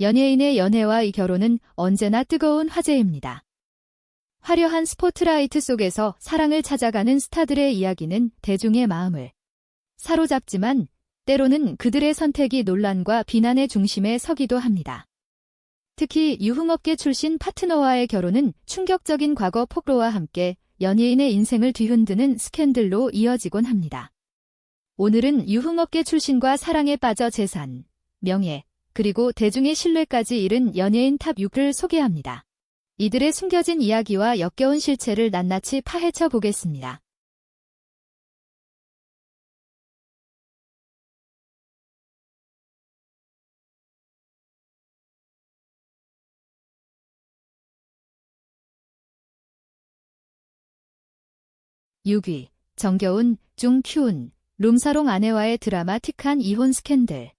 연예인의 연애와의 결혼은 언제나 뜨거운 화제입니다. 화려한 스포트라이트 속에서 사랑을 찾아가는 스타들의 이야기는 대중의 마음을 사로잡지만 때로는 그들의 선택이 논란과 비난의 중심에 서기도 합니다. 특히 유흥업계 출신 파트너와의 결혼은 충격적인 과거 폭로와 함께 연예인의 인생을 뒤흔드는 스캔들로 이어지곤 합니다. 오늘은 유흥업계 출신과 사랑에 빠져 재산, 명예, 그리고 대중의 신뢰까지 잃은 연예인 탑 6을 소개합니다. 이들의 숨겨진 이야기와 역겨운 실체를 낱낱이 파헤쳐 보겠습니다. 육위 정겨운, 중큐운, 룸사롱 아내와의 드라마틱한 이혼 스캔들.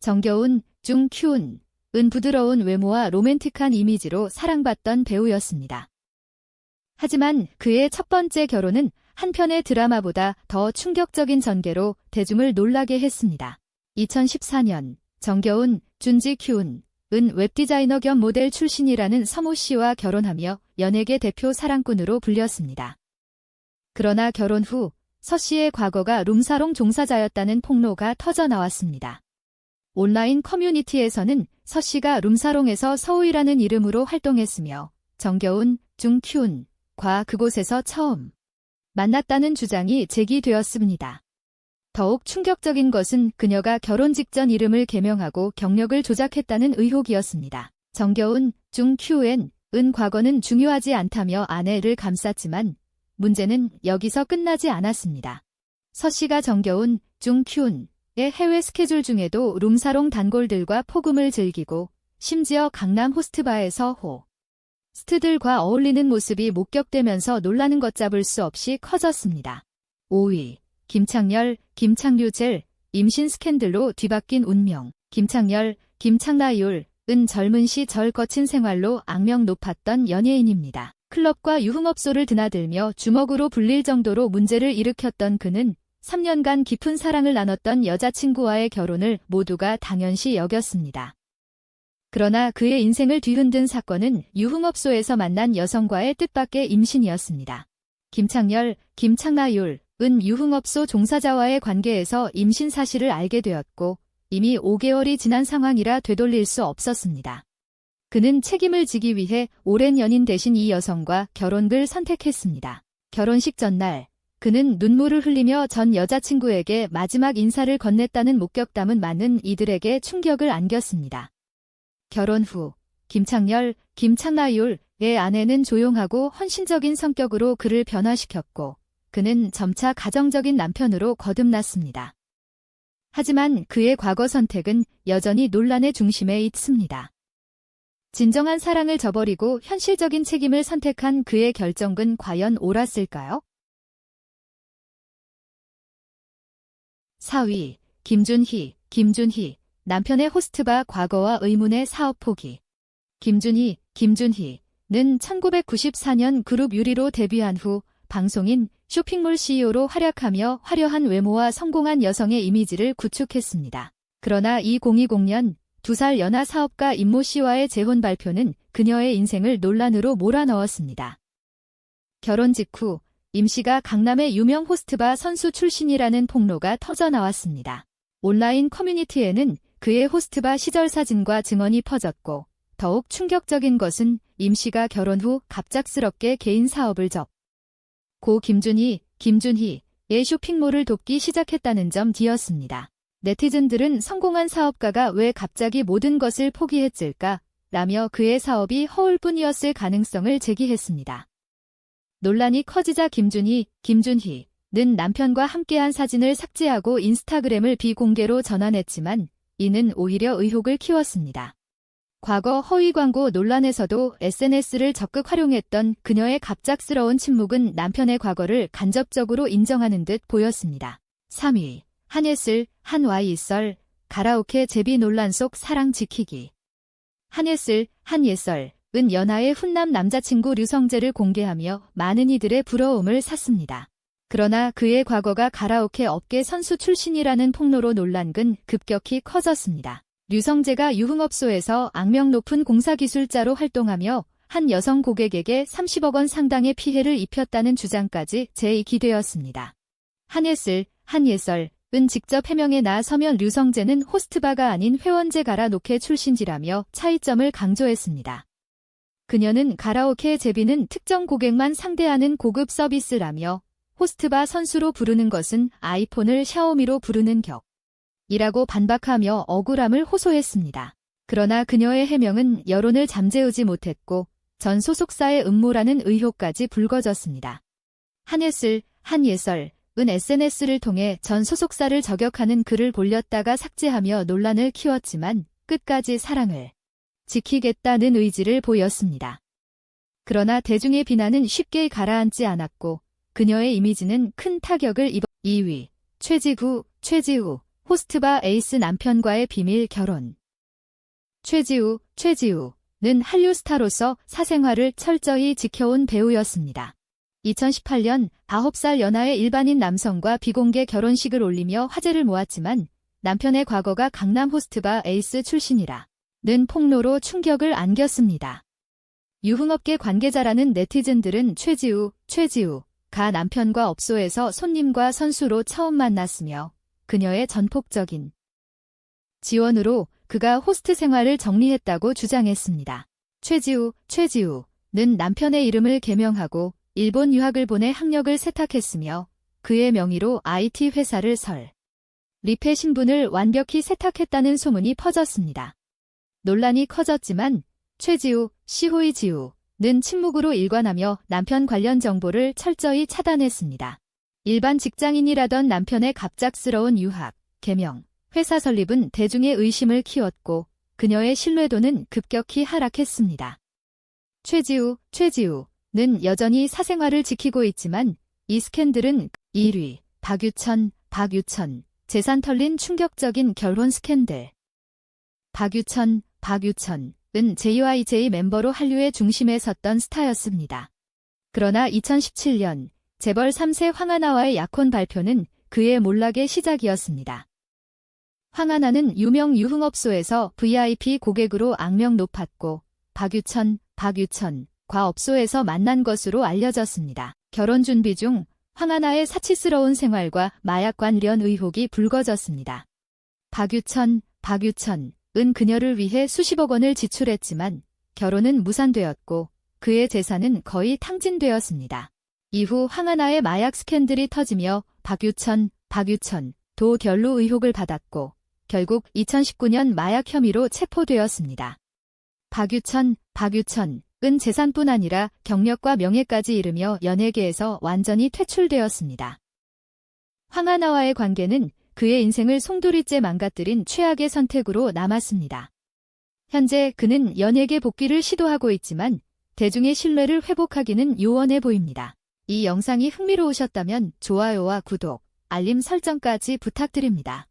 정겨운, 중큐운, 은 부드러운 외모와 로맨틱한 이미지로 사랑받던 배우였습니다. 하지만 그의 첫 번째 결혼은 한편의 드라마보다 더 충격적인 전개로 대중을 놀라게 했습니다. 2014년 정겨운, 준지 큐운, 은 웹디자이너 겸 모델 출신이라는 서모 씨와 결혼하며 연예계 대표 사랑꾼으로 불렸습니다. 그러나 결혼 후 서 씨의 과거가 룸사롱 종사자였다는 폭로가 터져 나왔습니다. 온라인 커뮤니티에서는 서 씨가 룸사롱에서 서우이라는 이름으로 활동했으며 정겨운, 중큐운, 과 그곳에서 처음 만났다는 주장이 제기되었습니다. 더욱 충격적인 것은 그녀가 결혼 직전 이름을 개명하고 경력을 조작했다는 의혹이었습니다. 정겨운, 중큐엔, 은 과거는 중요하지 않다며 아내를 감쌌지만 문제는 여기서 끝나지 않았습니다. 서 씨가 정겨운, 중큐운, 의 해외 스케줄 중에도 룸사롱 단골들과 폭음을 즐기고 심지어 강남 호스트바에서 호 스트들과 어울리는 모습이 목격되면서 놀라는 것 잡을 수 없이 커졌습니다. 5위 김창렬, 김창규젤 임신 스캔들로 뒤바뀐 운명 김창렬, 김창나율 은 젊은 시 절 거친 생활로 악명 높았던 연예인입니다. 클럽과 유흥업소를 드나들며 주먹으로 불릴 정도로 문제를 일으켰던 그는 3년간 깊은 사랑을 나눴던 여자친구와의 결혼을 모두가 당연시 여겼습니다. 그러나 그의 인생을 뒤흔든 사건은 유흥업소에서 만난 여성과의 뜻밖의 임신이었습니다. 김창렬, 김창나율, 은 유흥업소 종사자와의 관계에서 임신 사실을 알게 되었고 이미 5개월이 지난 상황이라 되돌릴 수 없었습니다. 그는 책임을 지기 위해 오랜 연인 대신 이 여성과 결혼을 선택했습니다. 결혼식 전날 그는 눈물을 흘리며 전 여자친구에게 마지막 인사를 건넸다는 목격담은 많은 이들에게 충격을 안겼습니다. 결혼 후 김창렬, 김창나율의 아내는 조용하고 헌신적인 성격으로 그를 변화시켰고 그는 점차 가정적인 남편으로 거듭났습니다. 하지만 그의 과거 선택은 여전히 논란의 중심에 있습니다. 진정한 사랑을 저버리고 현실적인 책임을 선택한 그의 결정은 과연 옳았을까요? 4위 김준희, 김준희 남편의 호스트바 과거와 의문의 사업 포기 김준희, 김준희는 1994년 그룹 유리로 데뷔한 후 방송인 쇼핑몰 CEO로 활약하며 화려한 외모와 성공한 여성의 이미지를 구축했습니다. 그러나 2020년 두 살 연하 사업가 임모 씨와의 재혼 발표는 그녀의 인생을 논란으로 몰아넣었습니다. 결혼 직후 임 씨가 강남의 유명 호스트바 선수 출신이라는 폭로가 터져 나왔습니다. 온라인 커뮤니티에는 그의 호스트바 시절 사진과 증언이 퍼졌고 더욱 충격적인 것은 임 씨가 결혼 후 갑작스럽게 개인 사업을 접. 고 김준희, 김준희의 쇼핑몰을 돕기 시작했다는 점 뒤였습니다. 네티즌들은 성공한 사업가가 왜 갑자기 모든 것을 포기했을까? 라며 그의 사업이 허울 뿐이었을 가능성을 제기했습니다. 논란이 커지자 김준희, 김준희는 남편과 함께한 사진을 삭제하고 인스타그램을 비공개로 전환했지만 이는 오히려 의혹을 키웠습니다. 과거 허위 광고 논란에서도 SNS를 적극 활용했던 그녀의 갑작스러운 침묵은 남편의 과거를 간접적으로 인정하는 듯 보였습니다. 3위 한예슬, 한와이썰, 가라오케 제비 논란 속 사랑 지키기 한예슬, 한예썰, 은 연하의 훈남 남자친구 류성재를 공개하며 많은 이들의 부러움을 샀습니다. 그러나 그의 과거가 가라오케 업계 선수 출신이라는 폭로로 논란은 급격히 커졌습니다. 류성재가 유흥업소에서 악명 높은 공사기술자로 활동하며 한 여성 고객에게 30억 원 상당의 피해를 입혔다는 주장까지 제기되었습니다. 한예슬, 한예설, 은 직접 해명에 나서면 류성재는 호스트바가 아닌 회원제 가라노케 출신지라며 차이점을 강조했습니다. 그녀는 가라오케 제비는 특정 고객만 상대하는 고급 서비스라며 호스트바 선수로 부르는 것은 아이폰을 샤오미로 부르는 격. 이라고 반박하며 억울함을 호소했습니다. 그러나 그녀의 해명은 여론을 잠재우지 못했고 전 소속사의 음모라는 의혹까지 불거졌습니다. 한예슬, 한예설, 은 SNS를 통해 전 소속사를 저격하는 글을 올렸다가 삭제하며 논란을 키웠지만 끝까지 사랑을 지키겠다는 의지를 보였습니다. 그러나 대중의 비난은 쉽게 가라앉지 않았고 그녀의 이미지는 큰 타격을 입어 2위 최지구, 최지우, 호스트바 에이스 남편과의 비밀 결혼 최지우, 최지우는 한류 스타로서 사생활을 철저히 지켜온 배우였습니다. 2018년 9살 연하의 일반인 남성과 비공개 결혼식을 올리며 화제를 모았지만 남편의 과거가 강남 호스트바 에이스 출신이라 는 폭로로 충격을 안겼습니다. 유흥업계 관계자라는 네티즌들은 최지우, 최지우가 남편과 업소에서 손님과 선수로 처음 만났으며 그녀의 전폭적인 지원으로 그가 호스트 생활을 정리했다고 주장했습니다. 최지우, 최지우는 남편의 이름을 개명하고 일본 유학을 보내 학력을 세탁했으며 그의 명의로 IT 회사를 설. 리페 신분을 완벽히 세탁했다는 소문이 퍼졌습니다. 논란이 커졌지만 최지우, 시호이 지우는 침묵으로 일관하며 남편 관련 정보를 철저히 차단했습니다. 일반 직장인이라던 남편의 갑작스러운 유학, 개명, 회사 설립은 대중의 의심을 키웠고 그녀의 신뢰도는 급격히 하락했습니다. 최지우, 최지우는 여전히 사생활을 지키고 있지만 이 스캔들은 1위, 박유천, 박유천, 재산 털린 충격적인 결혼 스캔들. 박유천, 박유천은 JYJ 멤버로 한류의 중심에 섰던 스타였습니다. 그러나 2017년 재벌 3세 황하나와의 약혼 발표는 그의 몰락의 시작이었습니다. 황하나는 유명 유흥업소에서 VIP 고객으로 악명 높았고 박유천, 박유천과 업소에서 만난 것으로 알려졌습니다. 결혼 준비 중 황하나의 사치스러운 생활과 마약 관련 의혹이 불거졌습니다. 박유천, 박유천 은 그녀를 위해 수십억 원을 지출했지만 결혼은 무산되었고 그의 재산은 거의 탕진되었습니다. 이후 황하나의 마약 스캔들이 터지며 박유천, 박유천 도 결로 의혹을 받았고 결국 2019년 마약 혐의로 체포되었습니다. 박유천, 박유천 은 재산뿐 아니라 경력과 명예까지 잃으며 연예계에서 완전히 퇴출되었습니다. 황하나와의 관계는 그의 인생을 송두리째 망가뜨린 최악의 선택으로 남았습니다. 현재 그는 연예계 복귀를 시도하고 있지만 대중의 신뢰를 회복하기는 요원해 보입니다. 이 영상이 흥미로우셨다면 좋아요와 구독, 알림 설정까지 부탁드립니다.